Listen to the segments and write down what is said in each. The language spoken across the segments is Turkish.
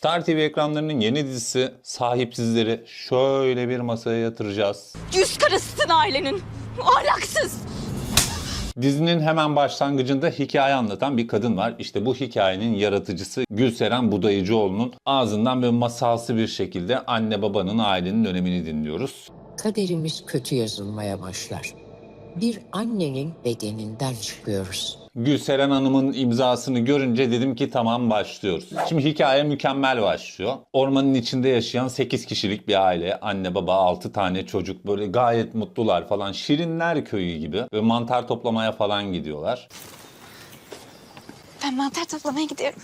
Star TV ekranlarının yeni dizisi Sahipsizleri şöyle bir masaya yatıracağız. Yüz karısısın ailenin. Ahlaksız. Dizinin hemen başlangıcında hikaye anlatan bir kadın var. İşte bu hikayenin yaratıcısı Gülseren Budayıcıoğlu'nun ağzından ve masalsı bir şekilde anne babanın ailenin önemini dinliyoruz. Kaderimiz kötü yazılmaya başlar. Bir annenin bedeninden çıkıyoruz. Gülseren Hanım'ın imzasını görünce dedim ki tamam başlıyoruz. Şimdi hikaye mükemmel başlıyor. Ormanın içinde yaşayan 8 kişilik bir aile. Anne baba 6 tane çocuk böyle gayet mutlular falan. Şirinler köyü gibi. Ve mantar toplamaya falan gidiyorlar. Ben mantar toplamaya gidiyorum.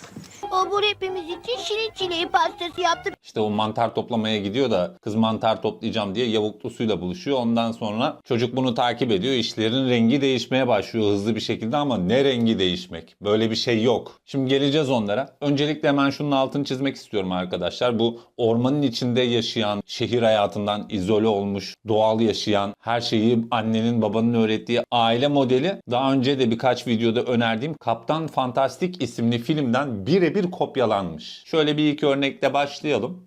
Obur hepimiz için şirin çileği pastası yaptı. İşte o mantar toplamaya gidiyor da kız mantar toplayacağım diye yavuklusuyla buluşuyor. Ondan sonra çocuk bunu takip ediyor. İşlerin rengi değişmeye başlıyor hızlı bir şekilde ama ne rengi değişmek? Böyle bir şey yok. Şimdi geleceğiz onlara. Öncelikle hemen şunun altını çizmek istiyorum arkadaşlar. Bu ormanın içinde yaşayan, şehir hayatından izole olmuş, doğal yaşayan, her şeyi annenin babanın öğrettiği aile modeli daha önce de birkaç videoda önerdiğim Kaptan Fantastik isimli filmden birebir kopyalanmış. Şöyle bir iki örnekle başlayalım.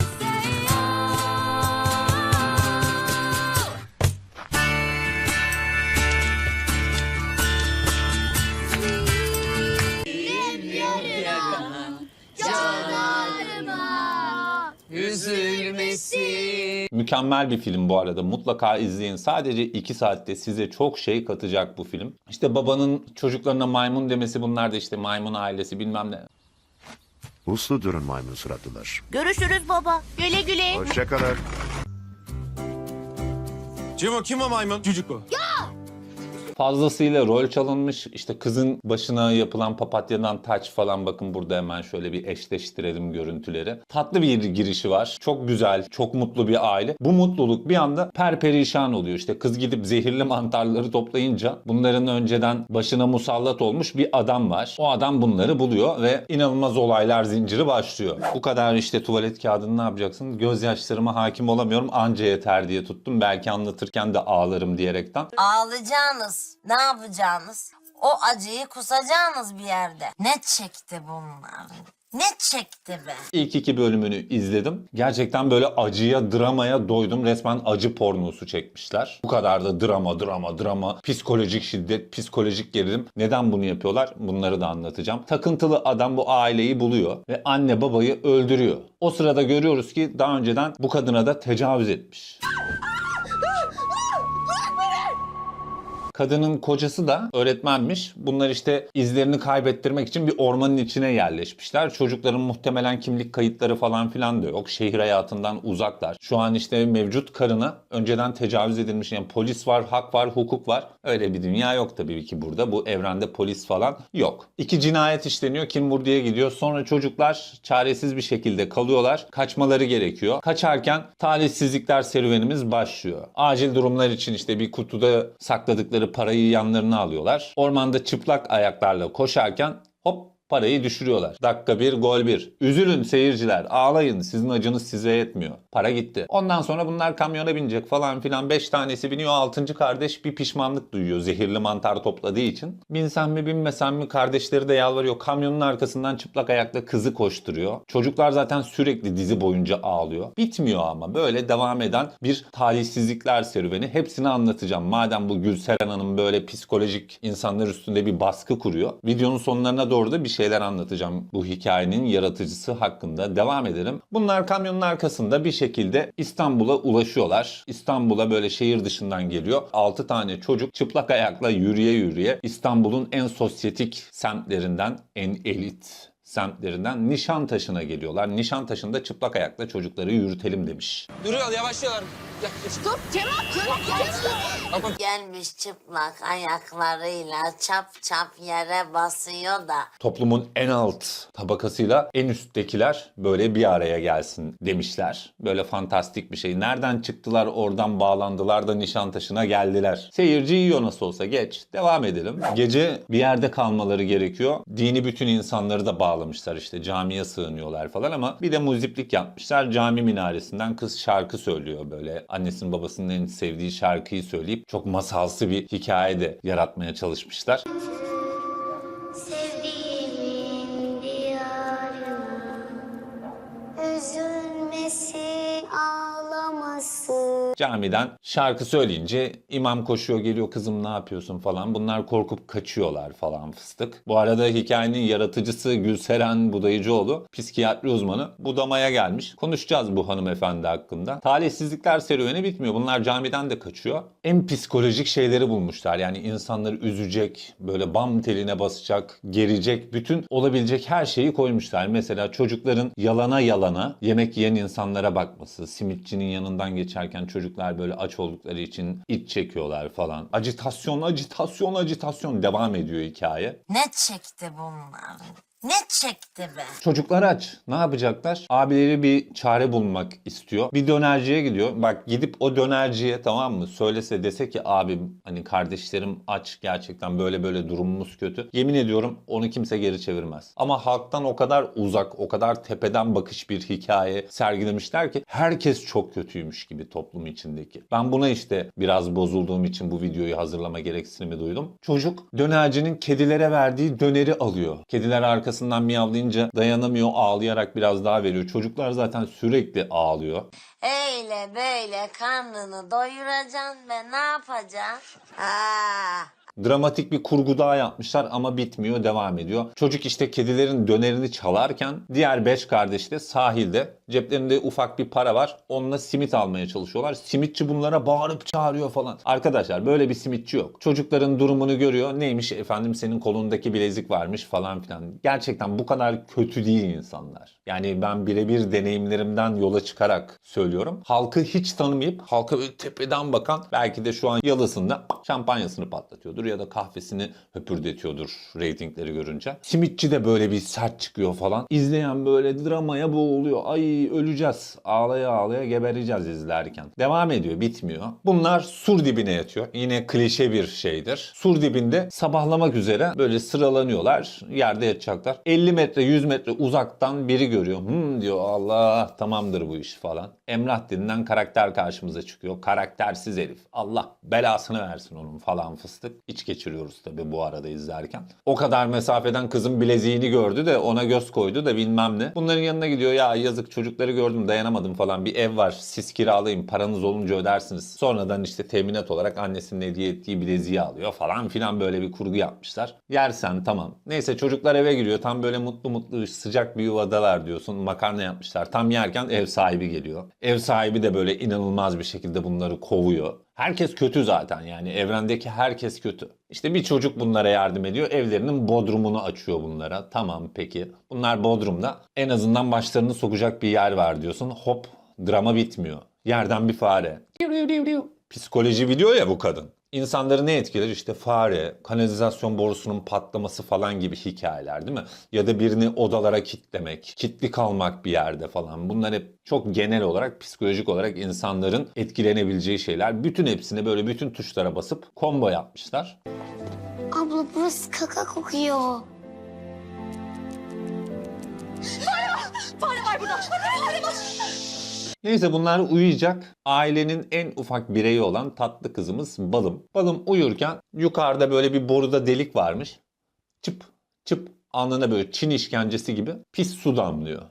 Mükemmel bir film bu arada. Mutlaka izleyin. Sadece 2 saatte size çok şey katacak bu film. İşte babanın çocuklarına maymun demesi bunlar da işte maymun ailesi bilmem ne. Uslu durun maymun suratlılar. Görüşürüz baba. Güle güle. Hoşçakalın. Kim o? Kim o maymun? Çocuk o. Fazlasıyla rol çalınmış. İşte kızın başına yapılan papatyadan taç falan bakın burada hemen şöyle bir eşleştirelim görüntüleri. Tatlı bir girişi var. Çok güzel, çok mutlu bir aile. Bu mutluluk bir anda perperişan oluyor. İşte kız gidip zehirli mantarları toplayınca bunların önceden başına musallat olmuş bir adam var. O adam bunları buluyor ve inanılmaz olaylar zinciri başlıyor. Bu kadar işte tuvalet kağıdını ne yapacaksın? Gözyaşlarıma hakim olamıyorum anca yeter diye tuttum. Belki anlatırken de ağlarım diyerekten. Ağlayacağınız, ne yapacağınız? O acıyı kusacağınız bir yerde. Ne çekti bunlar? Ne çekti be? İlk iki bölümünü izledim. Gerçekten böyle acıya, dramaya doydum. Resmen acı pornosu çekmişler. Bu kadar da drama, drama, drama, psikolojik şiddet, psikolojik gerilim. Neden bunu yapıyorlar? Bunları da anlatacağım. Takıntılı adam bu aileyi buluyor ve anne babayı öldürüyor. O sırada görüyoruz ki daha önceden bu kadına da tecavüz etmiş. Kadının kocası da öğretmenmiş. Bunlar işte izlerini kaybettirmek için bir ormanın içine yerleşmişler. Çocukların muhtemelen kimlik kayıtları falan filan da yok. Şehir hayatından uzaklar. Şu an işte mevcut karına önceden tecavüz edilmiş. Yani polis var, hak var, hukuk var. Öyle bir dünya yok tabii ki burada. Bu evrende polis falan yok. İki cinayet işleniyor. Kim vurduya gidiyor. Sonra çocuklar çaresiz bir şekilde kalıyorlar. Kaçmaları gerekiyor. Kaçarken talihsizlikler serüvenimiz başlıyor. Acil durumlar için işte bir kutuda sakladıkları parayı yanlarına alıyorlar. Ormanda çıplak ayaklarla koşarken hop parayı düşürüyorlar. Dakika bir, gol bir. Üzülün seyirciler, ağlayın. Sizin acınız size yetmiyor. Para gitti. Ondan sonra bunlar kamyona binecek falan filan. Beş tanesi biniyor. Altıncı kardeş bir pişmanlık duyuyor zehirli mantar topladığı için. Binsem mi binmesem mi kardeşleri de yalvarıyor. Kamyonun arkasından çıplak ayakla kızı koşturuyor. Çocuklar zaten sürekli dizi boyunca ağlıyor. Bitmiyor ama böyle devam eden bir talihsizlikler serüveni. Hepsini anlatacağım. Madem bu Gülseren Hanım böyle psikolojik insanlar üstünde bir baskı kuruyor. Videonun sonlarına doğru da bir şeyler anlatacağım bu hikayenin yaratıcısı hakkında. Devam edelim. Bunlar kamyonun arkasında bir şekilde İstanbul'a ulaşıyorlar. İstanbul'a böyle şehir dışından geliyor. 6 tane çocuk çıplak ayakla yürüye yürüye İstanbul'un en sosyetik semtlerinden en elit semtlerinden Nişantaşı'na geliyorlar. Nişantaşı'nda çıplak ayakla çocukları yürütelim demiş. Duruyor yavaşlıyorlar. Ya, ya. Gelmiş çıplak ayaklarıyla çap çap yere basıyor da. toplumun en alt tabakasıyla en üsttekiler böyle bir araya gelsin demişler. Böyle fantastik bir şey. Nereden çıktılar oradan bağlandılar da Nişantaşı'na geldiler. Seyirci yiyor nasıl olsa geç. Devam edelim. Gece bir yerde kalmaları gerekiyor. Dini bütün insanları da bağlamışlar işte camiye sığınıyorlar falan ama bir de muziplik yapmışlar. Cami minaresinden kız şarkı söylüyor böyle. Annesinin babasının en sevdiği şarkıyı söyleyip çok masalsı bir hikaye de yaratmaya çalışmışlar. Camiden şarkı söyleyince imam koşuyor geliyor kızım ne yapıyorsun falan. Bunlar korkup kaçıyorlar falan fıstık. Bu arada hikayenin yaratıcısı Gülseren Budayıcıoğlu psikiyatri uzmanı budamaya gelmiş. Konuşacağız bu hanımefendi hakkında. Talihsizlikler serüveni bitmiyor. Bunlar camiden de kaçıyor. En psikolojik şeyleri bulmuşlar. Yani insanları üzecek, böyle bam teline basacak, gerecek, bütün olabilecek her şeyi koymuşlar. Mesela çocukların yalana yalana yemek yiyen insanlara bakması, simitçinin yanından geçerken çocuklar böyle aç oldukları için iç çekiyorlar falan. Acitasyon, acitasyon, acitasyon devam ediyor hikaye. Ne çekti bunlar? Ne çekti be? Çocuklar aç. Ne yapacaklar? Abileri bir çare bulmak istiyor. Bir dönerciye gidiyor. Bak gidip o dönerciye tamam mı? Söylese dese ki abim hani kardeşlerim aç gerçekten böyle böyle durumumuz kötü. Yemin ediyorum onu kimse geri çevirmez. Ama halktan o kadar uzak, o kadar tepeden bakış bir hikaye sergilemişler ki herkes çok kötüymüş gibi toplum içindeki. Ben buna işte biraz bozulduğum için bu videoyu hazırlama gereksinimi duydum. Çocuk dönercinin kedilere verdiği döneri alıyor. Kediler arkasından miyavlayınca dayanamıyor ağlayarak biraz daha veriyor. Çocuklar zaten sürekli ağlıyor. Öyle böyle karnını doyuracaksın ve ne yapacaksın? Ha. Dramatik bir kurgu daha yapmışlar ama bitmiyor devam ediyor. Çocuk işte kedilerin dönerini çalarken diğer beş kardeş de sahilde ceplerinde ufak bir para var. Onunla simit almaya çalışıyorlar. Simitçi bunlara bağırıp çağırıyor falan. Arkadaşlar böyle bir simitçi yok. Çocukların durumunu görüyor. Neymiş efendim senin kolundaki bilezik varmış falan filan. Gerçekten bu kadar kötü değil insanlar. Yani ben birebir deneyimlerimden yola çıkarak söylüyorum. Halkı hiç tanımayıp halka böyle tepeden bakan belki de şu an yalısında şampanyasını patlatıyordur ya da kahvesini höpürdetiyordur reytingleri görünce. Simitçi de böyle bir sert çıkıyor falan. İzleyen böyle dramaya boğuluyor. Ay öleceğiz. Ağlaya ağlaya gebereceğiz izlerken. Devam ediyor bitmiyor. Bunlar sur dibine yatıyor. Yine klişe bir şeydir. Sur dibinde sabahlamak üzere böyle sıralanıyorlar. Yerde yatacaklar. 50 metre 100 metre uzaktan biri görüyor. Hmm diyor Allah tamamdır bu iş falan. Emrah denilen karakter karşımıza çıkıyor. Karaktersiz herif. Allah belasını versin onun falan fıstık. İç geçiriyoruz tabii bu arada izlerken. O kadar mesafeden kızın bileziğini gördü de ona göz koydu da bilmem ne. Bunların yanına gidiyor ya yazık çocukları gördüm dayanamadım falan. Bir ev var siz kiralayın paranız olunca ödersiniz. Sonradan işte teminat olarak annesinin hediye ettiği bileziği alıyor falan filan böyle bir kurgu yapmışlar. Yersen tamam. Neyse çocuklar eve giriyor. Tam böyle mutlu mutlu sıcak bir yuvadalar diyorsun. Makarna yapmışlar. Tam yerken ev sahibi geliyor. Ev sahibi de böyle inanılmaz bir şekilde bunları kovuyor. Herkes kötü zaten yani evrendeki herkes kötü. İşte bir çocuk bunlara yardım ediyor. Evlerinin bodrumunu açıyor bunlara. Tamam peki. Bunlar bodrumda. En azından başlarını sokacak bir yer var diyorsun. Hop drama bitmiyor. Yerden bir fare. Psikoloji video ya bu kadın. İnsanları ne etkiler? İşte fare, kanalizasyon borusunun patlaması falan gibi hikayeler değil mi? Ya da birini odalara kitlemek, kitli kalmak bir yerde falan. Bunlar hep çok genel olarak, psikolojik olarak insanların etkilenebileceği şeyler. Bütün hepsini böyle bütün tuşlara basıp combo yapmışlar. Abla burası kaka kokuyor. Fare var burada. Fare var. Neyse bunlar uyuyacak. Ailenin en ufak bireyi olan tatlı kızımız Balım. Balım uyurken yukarıda böyle bir boruda delik varmış. Çıp çıp alnına böyle Çin işkencesi gibi pis su damlıyor.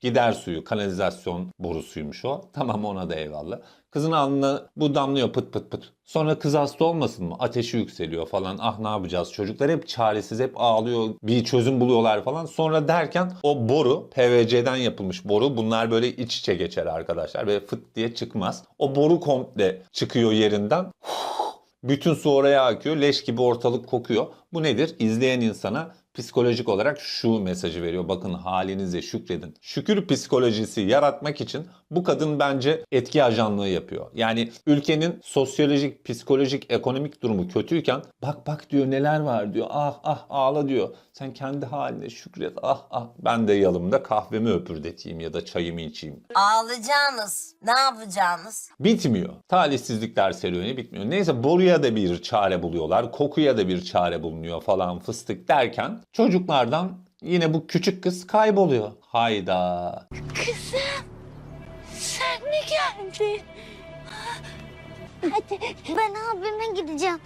Gider suyu, kanalizasyon borusuymuş o. Tamam ona da eyvallah. Kızın alnına bu damlıyor pıt pıt pıt. Sonra kız hasta olmasın mı? Ateşi yükseliyor falan. Ah ne yapacağız? Çocuklar hep çaresiz, hep ağlıyor. Bir çözüm buluyorlar falan. Sonra derken o boru, PVC'den yapılmış boru. Bunlar böyle iç içe geçer arkadaşlar. Böyle fıt diye çıkmaz. O boru komple çıkıyor yerinden. Bütün su oraya akıyor. Leş gibi ortalık kokuyor. Bu nedir? İzleyen insana psikolojik olarak şu mesajı veriyor. Bakın halinize şükredin. Şükür psikolojisi yaratmak için bu kadın bence etki ajanlığı yapıyor. Yani ülkenin sosyolojik, psikolojik, ekonomik durumu kötüyken bak bak diyor neler var diyor. Ah ah ağla diyor. Sen kendi haline şükret. Ah ah ben de yanımda kahvemi öpürdeteyim ya da çayımı içeyim. Ağlayacağınız, ne yapacağınız? Bitmiyor. Talihsizlikler serüveni bitmiyor. Neyse boruya da bir çare buluyorlar. Kokuya da bir çare bulunuyor falan fıstık derken çocuklardan yine bu küçük kız kayboluyor. Hayda. Sen mi geldin? Hadi ben abime gideceğim.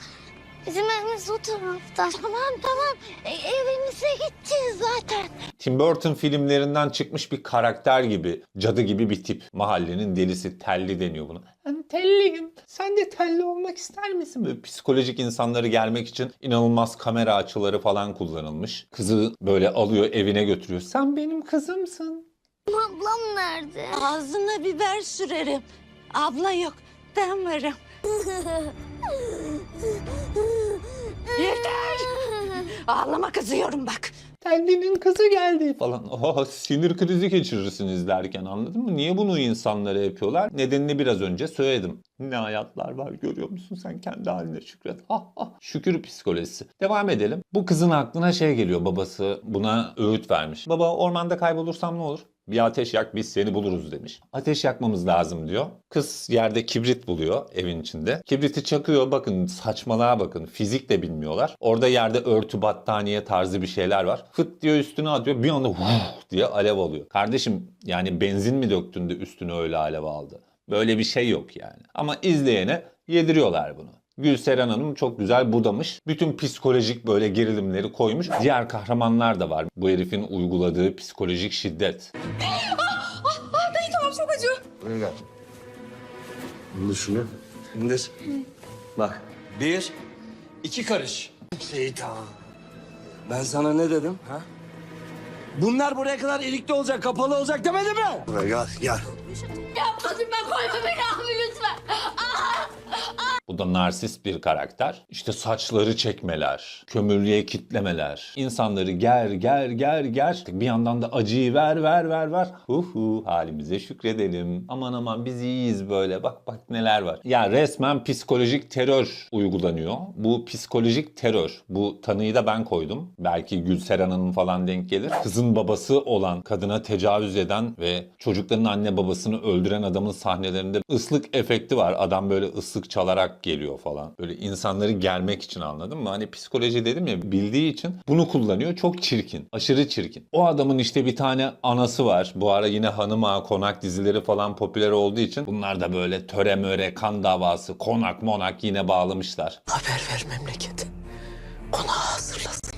Bizim evimiz o tarafta. Tamam tamam. E, evimize gideceğiz zaten. Tim Burton filmlerinden çıkmış bir karakter gibi, cadı gibi bir tip. Mahallenin delisi, telli deniyor buna. Ben telliyim. Sen de telli olmak ister misin? Böyle psikolojik insanları gelmek için inanılmaz kamera açıları falan kullanılmış. Kızı böyle alıyor evine götürüyor. Sen benim kızımsın. Ablam nerede? Ağzına biber sürerim. Abla yok. Ben varım. Yeter. Ağlama kızıyorum bak. Tellinin kızı geldi falan. Oha, sinir krizi geçirirsiniz derken anladın mı? Niye bunu insanlara yapıyorlar? Nedenini biraz önce söyledim. Ne hayatlar var görüyor musun sen kendi haline şükret. Ha, ha. Şükür psikolojisi. Devam edelim. Bu kızın aklına şey geliyor babası buna öğüt vermiş. Baba ormanda kaybolursam ne olur? Bir ateş yak biz seni buluruz demiş. Ateş yakmamız lazım diyor. Kız yerde kibrit buluyor evin içinde. Kibriti çakıyor bakın saçmalığa bakın. Fizik de bilmiyorlar. Orada yerde örtü battaniye tarzı bir şeyler var. Fıt diyor üstüne atıyor bir anda vuh diye alev alıyor. Kardeşim yani benzin mi döktün de üstüne öyle alev aldı? Böyle bir şey yok yani. Ama izleyene yediriyorlar bunu. Gülseren Hanım çok güzel budamış. Bütün psikolojik böyle gerilimleri koymuş. Diğer kahramanlar da var. Bu herifin uyguladığı psikolojik şiddet. Bey tamam çok acıyor. Buraya gel. İndir şunu. İndir. Bak. Bir, iki karış. Şeytan. Ben sana ne dedim? Ha? Bunlar buraya kadar ilikli olacak, kapalı olacak demedim mi? Buraya gel, gel. Yapmadım ben koyma beni abi lütfen. Bu da narsist bir karakter. İşte saçları çekmeler, kömürlüğe kitlemeler, insanları ger ger ger ger. Bir yandan da acıyı ver ver ver ver. Hu hu halimize şükredelim. Aman aman biz iyiyiz böyle bak bak neler var. Ya resmen psikolojik terör uygulanıyor. Bu psikolojik terör. Bu tanıyı da ben koydum. Belki Gülseren Hanım falan denk gelir. Kızın babası olan kadına tecavüz eden ve çocukların anne babasını öldüren adamın sahnelerinde ıslık efekti var. Adam böyle ıslık çalarak geliyor falan. Böyle insanları germek için anladın mı? Hani psikoloji dedim ya bildiği için bunu kullanıyor. Çok çirkin. Aşırı çirkin. O adamın işte bir tane anası var. Bu ara yine hanım ağa konak dizileri falan popüler olduğu için bunlar da böyle töre möre kan davası konak monak yine bağlamışlar. Haber ver memlekete. Konağı hazırlasınlar.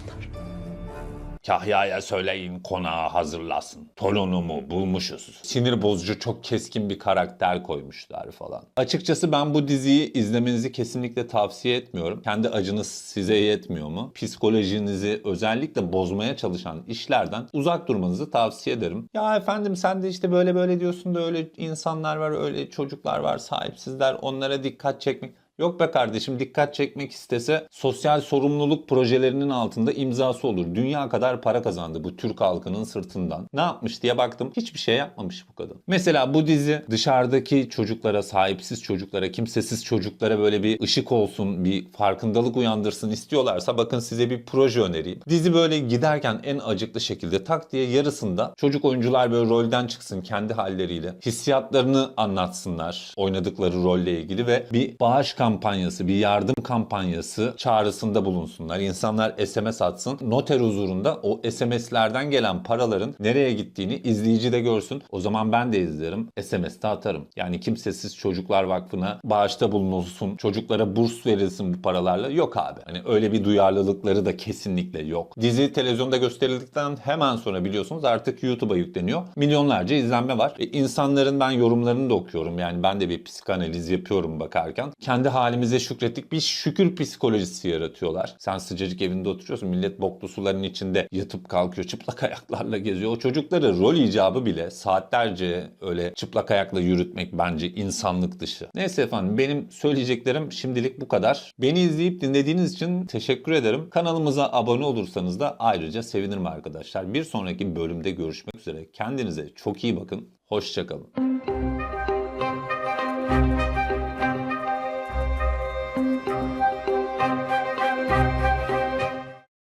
Kahya'ya söyleyin konağı hazırlasın. Torunumu bulmuşuz. Sinir bozucu çok keskin bir karakter koymuşlar falan. Açıkçası ben bu diziyi izlemenizi kesinlikle tavsiye etmiyorum. Kendi acınız size yetmiyor mu? Psikolojinizi özellikle bozmaya çalışan işlerden uzak durmanızı tavsiye ederim. Ya efendim sen de işte böyle böyle diyorsun da öyle insanlar var, öyle çocuklar var, sahipsizler. Onlara dikkat çekmek. Yok be kardeşim dikkat çekmek istese sosyal sorumluluk projelerinin altında imzası olur. Dünya kadar para kazandı bu Türk halkının sırtından. Ne yapmış diye baktım. Hiçbir şey yapmamış bu kadın. Mesela bu dizi dışarıdaki çocuklara, sahipsiz çocuklara, kimsesiz çocuklara böyle bir ışık olsun, bir farkındalık uyandırsın istiyorlarsa bakın size bir proje önereyim. Dizi böyle giderken en acıklı şekilde tak diye yarısında çocuk oyuncular böyle rolden çıksın kendi halleriyle. Hissiyatlarını anlatsınlar oynadıkları rolle ilgili ve bir bağış kampanyası, bir yardım kampanyası çağrısında bulunsunlar. İnsanlar SMS atsın. Noter huzurunda o SMS'lerden gelen paraların nereye gittiğini izleyici de görsün. O zaman ben de izlerim. SMS'te atarım. Yani Kimsesiz Çocuklar Vakfı'na bağışta bulunulsun. Çocuklara burs verilsin bu paralarla. Yok abi. Hani öyle bir duyarlılıkları da kesinlikle yok. Dizi televizyonda gösterildikten hemen sonra biliyorsunuz artık YouTube'a yükleniyor. Milyonlarca izlenme var. E, insanların ben yorumlarını da okuyorum. Yani ben de bir psikanaliz yapıyorum bakarken. Kendi halimize şükrettik. Bir şükür psikolojisi yaratıyorlar. Sen sıcacık evinde oturuyorsun. Millet boklu suların içinde yatıp kalkıyor. Çıplak ayaklarla geziyor. O çocukları rol icabı bile saatlerce öyle çıplak ayakla yürütmek bence insanlık dışı. Neyse efendim benim söyleyeceklerim şimdilik bu kadar. Beni izleyip dinlediğiniz için teşekkür ederim. Kanalımıza abone olursanız da ayrıca sevinirim arkadaşlar. Bir sonraki bölümde görüşmek üzere. Kendinize çok iyi bakın. Hoşçakalın.